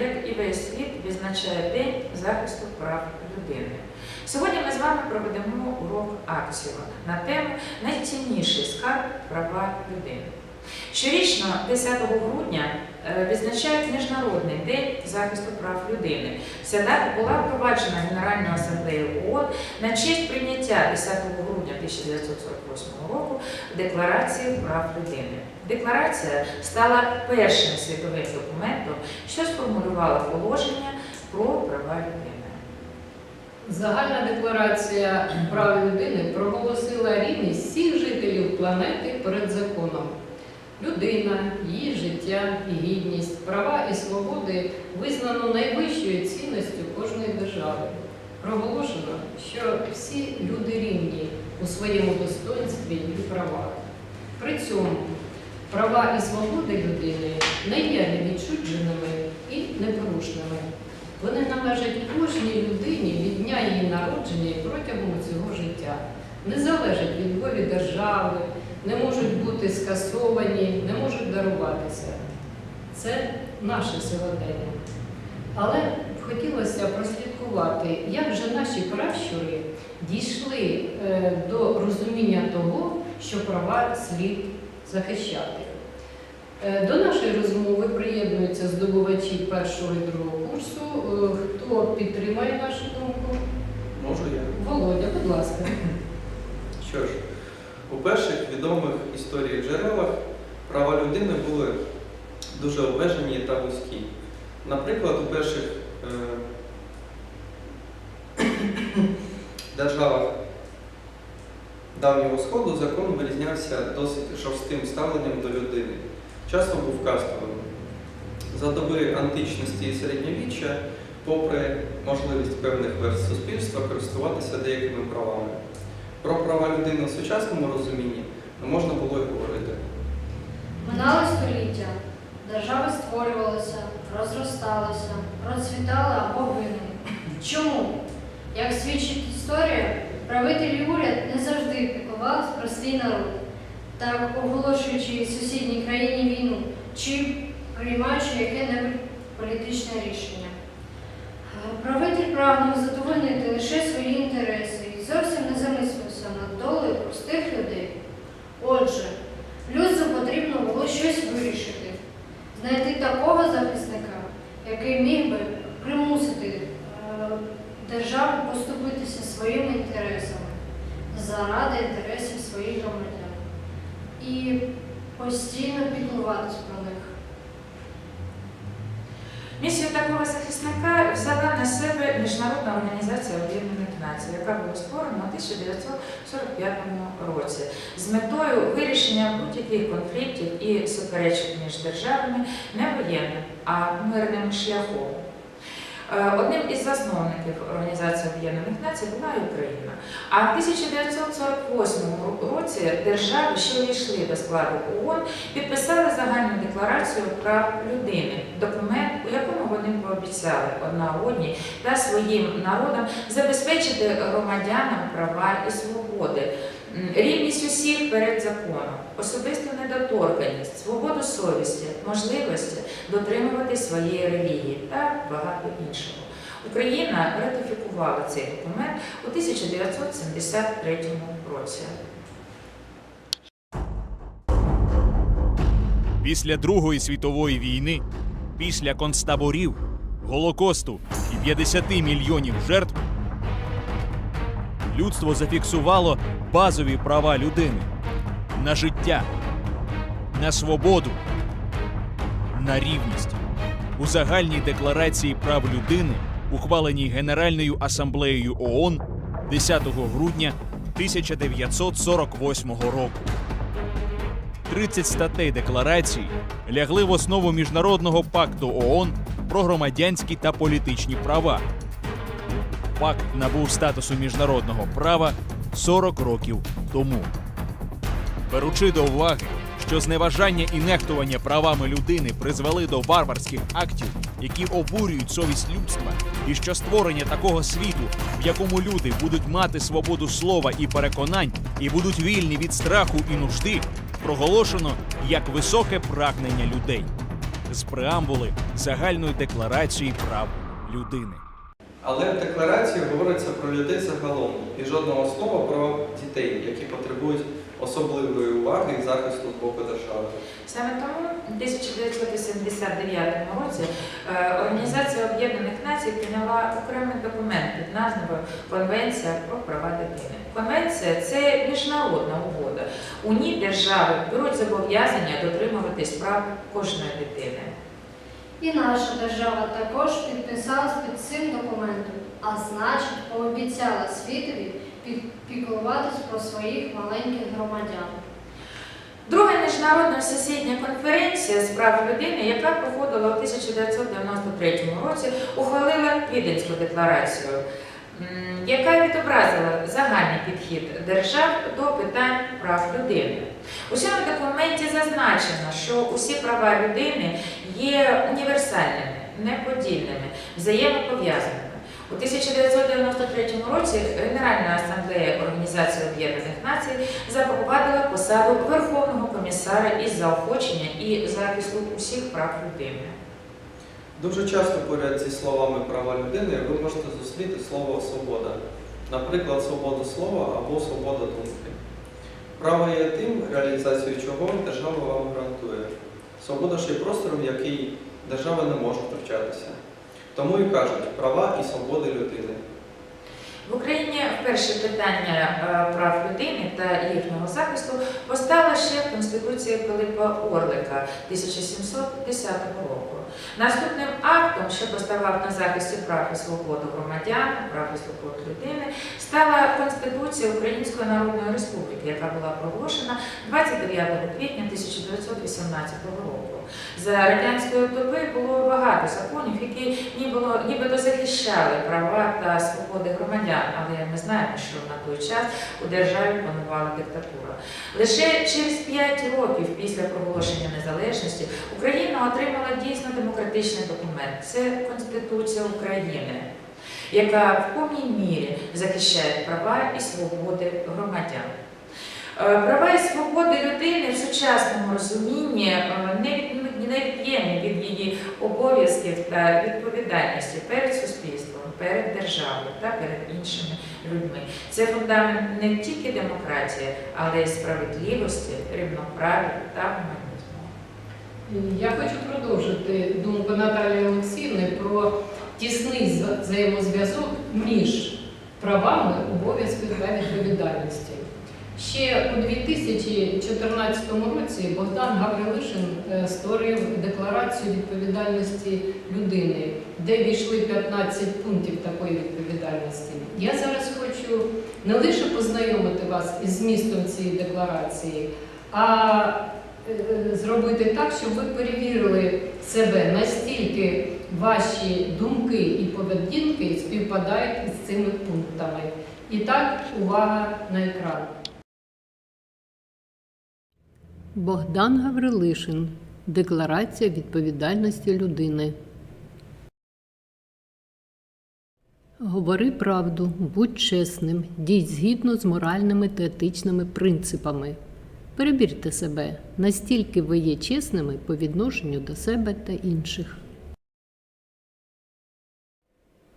Як і весь світ, відзначає День захисту прав людини. Сьогодні ми з вами проведемо урок акцію на тему Найцінніший скарб права людини. Щорічно, 10 грудня, е, відзначають Міжнародний день захисту прав людини. Ця дата була впроваджена Генеральною асамблеєю ООН на честь прийняття 10 грудня 1948 року Декларації прав людини. Декларація стала першим світовим документом, що сформулювала положення про права людини. Загальна декларація прав людини проголосила рівність всіх жителів планети перед законом. Людина, її життя і гідність, права і свободи визнано найвищою цінністю кожної держави. Проголошено, що всі люди рівні у своєму достоинстві і правах. При цьому права і свободи людини не є невідчудженими і непорушними. Вони належать кожній людині від дня її народження і протягом цього життя. Не залежать від волі держави, не можуть бути скасовані, не можуть даруватися. Це наше сьогодення. Але хотілося прослідкувати, як же наші пращури дійшли е, до розуміння того, що права слід захищати. Е, До нашої розмови приєднуються здобувачі першого і другого курсу. Е, Хто підтримає нашу думку? Можу я. Володя, будь ласка. Що ж, у перших історіях джерелах права людини були дуже обмежені та вузькі. Наприклад, у перших е, державах Давнього Сходу закон вирізнявся досить жорстким ставленням до людини. Часто був кастовим. За доби античності і середньовіччя, попри можливість певних верст суспільства користуватися деякими правами. Про права людини в сучасному розумінні не можна було й говорити. Минали століття, держави створювалися, розросталися, процвітали або гинули. Чому? Як свідчить історія, правитель уряд не завжди піклувались про свій народ, так оголошуючи сусідній країні війну чи приймаючи яке-небудь політичне рішення. Правитель прагнув задовольнити лише свої інтереси і зовсім не замислився над долею простих людей. Отже, Люзу потрібно було щось вирішити, знайти такого захисника, який міг би примусити е, державу поступитися своїми інтересами заради інтересів своїх громадян і постійно піклуватись про них. Місію такого захисника взяла на себе Міжнародна організація Націй, яка була створена у 1945 році з метою вирішення будь-яких конфліктів і суперечок між державами не воєнним, а мирним шляхом. Е, Одним із засновників Організації Об'єднаних Націй була Україна. А в 1948 році держави, що увійшли до складу ООН, підписали загальну декларацію прав людини, документ, у якому вони пообіцяли одна одній та своїм народам забезпечити громадянам права і свободи, рівність усіх перед законом, особисту недоторканність, свободу совісті, можливості дотримувати своєї релігії та багато іншого. Україна ратифікувала цей документ у 1973 році. Після Другої світової війни, після концтаборів, Голокосту і 50 мільйонів жертв, людство зафіксувало базові права людини на життя, на свободу, на рівність. У загальній декларації прав людини, ухваленій Генеральною асамблеєю ООН 10 грудня 1948 року. 30 статей декларації лягли в основу міжнародного пакту ООН про громадянські та політичні права. Пакт набув статусу міжнародного права 40 років тому. Беручи до уваги, що зневажання і нехтування правами людини призвели до варварських актів, які обурюють совість людства, і що створення такого світу, в якому люди будуть мати свободу слова і переконань, і будуть вільні від страху і нужди, проголошено як високе прагнення людей. з преамбули загальної декларації прав людини. Але в декларації говориться про людей загалом і жодного слова про дітей, які потребують особливої уваги і захисту з боку держави. Саме тому у 1989 році е, Організація Об'єднаних Націй прийняла окремий документ під назвою Конвенція про права дитини. Конвенція це міжнародна угода. У ній держави беруть зобов'язання дотримуватись прав кожної дитини. І наша держава також підписалась під цим документом, а значить, пообіцяла світові піклуватись про своїх маленьких громадян. Друга міжнародна всесвітня конференція з прав людини, яка проходила у 1993 році, ухвалила Віденську декларацію, яка відобразила загальний підхід держав до питань прав людини. У цьому документі зазначено, що усі права людини є універсальними, неподільними, взаємопов'язаними. У 1993 році Генеральна асамблея Організації Об'єднаних Націй запровадила посаду Верховного комісара із заохочення і захисту усіх прав людини. Дуже часто поряд зі словами права людини ви можете зустріти слово свобода, наприклад, свобода слова або свобода думки. Право є тим, реалізацію чого держава вам гарантує. Свобода ще й простором, в який держава не може втручатися. Тому і кажуть права і свободи людини. В Україні вперше питання е, прав людини та їхнього захисту постало ще в Конституції Пилипа Орлика 1710 року. Наступним актом, що поставав на захисті прав і свободу громадян, прав і свобод людини, стала Конституція Української Народної Республіки, яка була проголошена 29 квітня 1918 року. За радянської доби було багато законів, які нібито, нібито захищали права та свободи громадян, але ми знаємо, що на той час у державі панувала диктатура. Лише через 5 років після проголошення незалежності Україна отримала дійсно демократичний документ. Це Конституція України, яка в повній мірі захищає права і свободи громадян. Е, Права і свободи людини в сучасному розумінні е, не від- невід'ємні від її обов'язків та відповідальності перед суспільством, перед державою та перед іншими людьми. Це фундамент не тільки демократії, але й справедливості, рівноправі та гуманізму. Я хочу продовжити думку Наталії Олексіївни про тісний взаємозв'язок між правами, обов'язками та відповідальністю. Ще у 2014 році Богдан Гаврилишин е, створив декларацію відповідальності людини, де війшли 15 пунктів такої відповідальності. Я зараз хочу не лише познайомити вас із змістом цієї декларації, а е, зробити так, щоб ви перевірили себе, настільки ваші думки і поведінки співпадають із цими пунктами. І так, увага на екран. Богдан Гаврилишин. Декларація відповідальності людини. Говори правду, будь чесним, дій згідно з моральними та етичними принципами. Перевірте себе, настільки ви є чесними по відношенню до себе та інших.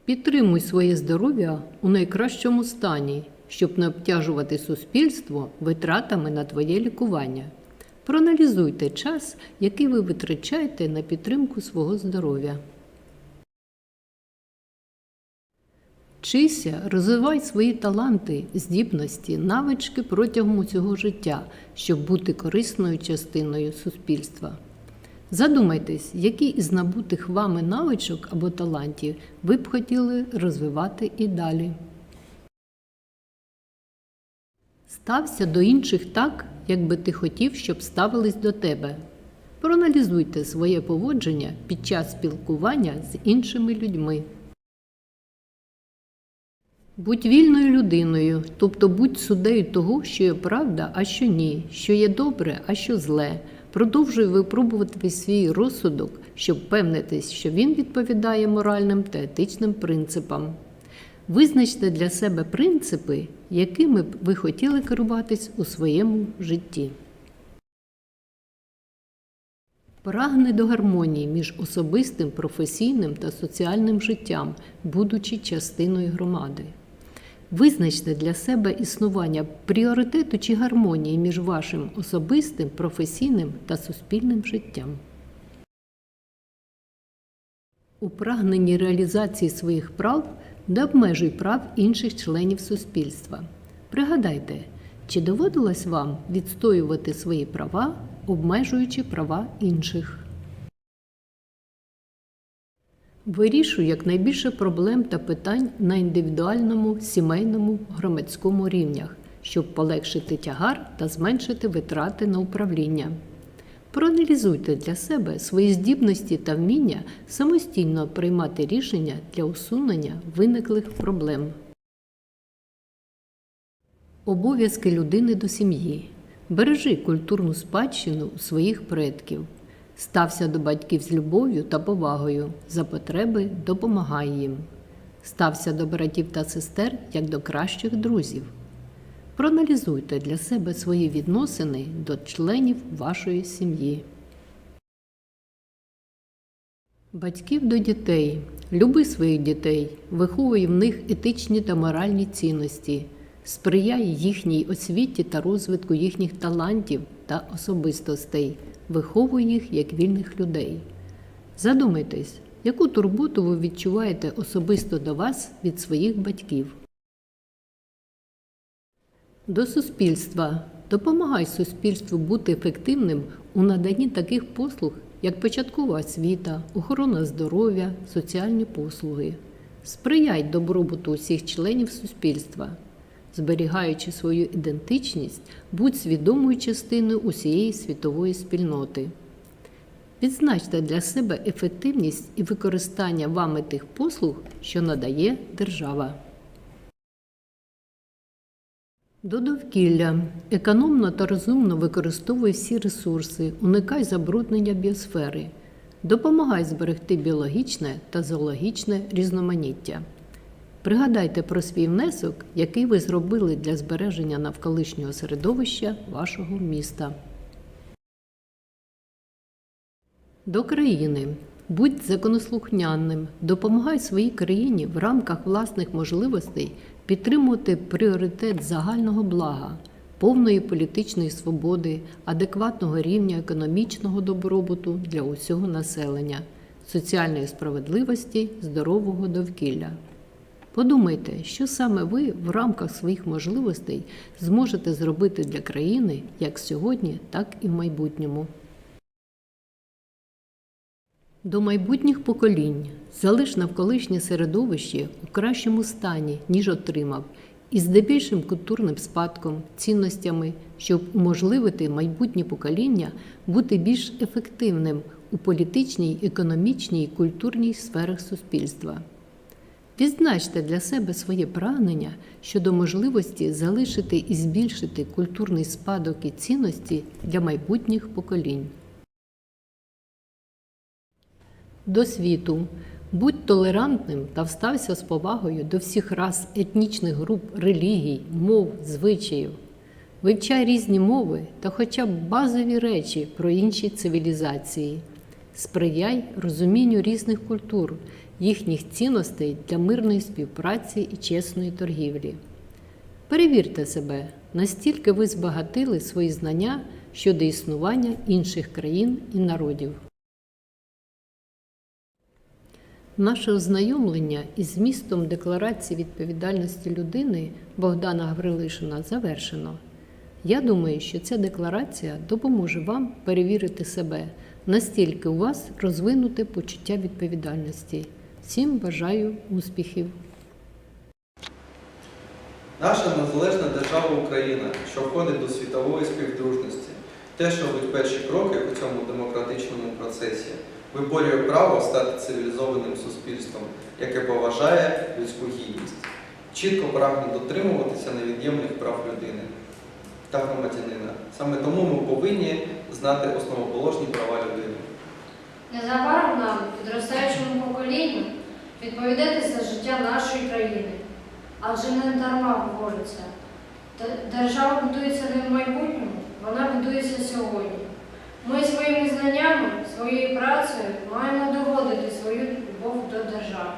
Підтримуй своє здоров'я у найкращому стані, щоб не обтяжувати суспільство витратами на твоє лікування. Проаналізуйте час, який ви витрачаєте на підтримку свого здоров'я. Вчися, розвивай свої таланти, здібності, навички протягом усього життя, щоб бути корисною частиною суспільства. Задумайтесь, які із набутих вами навичок або талантів ви б хотіли розвивати і далі. Стався до інших так, як би ти хотів, щоб ставились до тебе. Проаналізуйте своє поводження під час спілкування з іншими людьми. Будь вільною людиною, тобто будь суддею того, що є правда, а що ні, що є добре, а що зле. Продовжуй випробувати свій розсудок, щоб впевнитись, що він відповідає моральним та етичним принципам. Визначте для себе принципи, якими б ви хотіли керуватись у своєму житті. Прагне до гармонії між особистим, професійним та соціальним життям, будучи частиною громади. Визначте для себе існування пріоритету чи гармонії між вашим особистим, професійним та суспільним життям. У прагненні реалізації своїх прав не обмежуй прав інших членів суспільства. Пригадайте, чи доводилось вам відстоювати свої права, обмежуючи права інших? Вирішуй якнайбільше проблем та питань на індивідуальному, сімейному, громадському рівнях, щоб полегшити тягар та зменшити витрати на управління. Проаналізуйте для себе свої здібності та вміння самостійно приймати рішення для усунення виниклих проблем. Обов'язки людини до сім'ї. Бережи культурну спадщину у своїх предків. Стався до батьків з любов'ю та повагою. За потреби допомагай їм. Стався до братів та сестер як до кращих друзів. Проаналізуйте для себе свої відносини до членів вашої сім'ї. Батьків до дітей. Люби своїх дітей, виховуй в них етичні та моральні цінності, сприяй їхній освіті та розвитку їхніх талантів та особистостей, виховуй їх як вільних людей. Задумайтесь, яку турботу ви відчуваєте особисто до вас від своїх батьків. До суспільства. Допомагай суспільству бути ефективним у наданні таких послуг, як початкова освіта, охорона здоров'я, соціальні послуги. Сприяй добробуту усіх членів суспільства. Зберігаючи свою ідентичність, будь свідомою частиною усієї світової спільноти. Відзначте для себе ефективність і використання вами тих послуг, що надає держава. До довкілля. Економно та розумно використовуй всі ресурси, уникай забруднення біосфери. Допомагай зберегти біологічне та зоологічне різноманіття. Пригадайте про свій внесок, який ви зробили для збереження навколишнього середовища вашого міста. До країни. Будь законослухняним, допомагай своїй країні в рамках власних можливостей підтримувати пріоритет загального блага, повної політичної свободи, адекватного рівня економічного добробуту для усього населення, соціальної справедливості, здорового довкілля. Подумайте, що саме ви в рамках своїх можливостей зможете зробити для країни як сьогодні, так і в майбутньому. До майбутніх поколінь залиш навколишнє середовище у кращому стані, ніж отримав, і здебільшим культурним спадком, цінностями, щоб уможливити майбутнє покоління бути більш ефективним у політичній, економічній і культурній сферах суспільства. Відзначте для себе своє прагнення щодо можливості залишити і збільшити культурний спадок і цінності для майбутніх поколінь. До світу. Будь толерантним та встався з повагою до всіх рас, етнічних груп, релігій, мов, звичаїв. Вивчай різні мови та хоча б базові речі про інші цивілізації. Сприяй розумінню різних культур, їхніх цінностей для мирної співпраці і чесної торгівлі. Перевірте себе, настільки ви збагатили свої знання щодо існування інших країн і народів. Наше ознайомлення із змістом Декларації відповідальності людини Богдана Гаврилишина завершено. Я думаю, що ця декларація допоможе вам перевірити себе, настільки у вас розвинуте почуття відповідальності. Всім бажаю успіхів! Наша незалежна держава Україна, що входить до світової співдружності, теж робить перші кроки у цьому демократичному процесі, виборює право стати цивілізованим суспільством, яке поважає людську гідність, чітко прагне дотримуватися невід'ємних прав людини та громадянина. Саме тому ми повинні знати основоположні права людини. Незабаром нам, підростаючому поколінню, відповідати за життя нашої країни. Адже не дарма говориться. Держава будується не в майбутньому, вона будується сьогодні. Ми своїми знаннями, своєю працею маємо доводити свою любов до держави.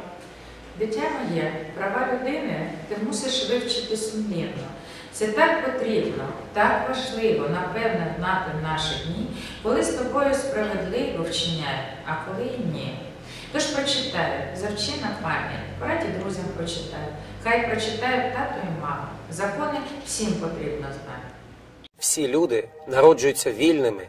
Дитя моє, права людини ти мусиш вивчити сумлінно. Це так потрібно, так важливо, напевне, знати в наші дні, коли з тобою справедливо вчиняють, а коли і ні. Тож прочитай, завчи на пам'ять, пораді друзям прочитай, хай прочитають тато і мама. Закони всім потрібно знати. Всі люди народжуються вільними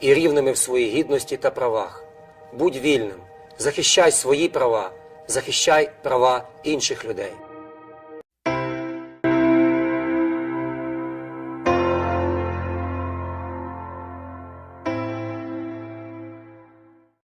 і рівними в своїй гідності та правах. Будь вільним, захищай свої права, захищай права інших людей.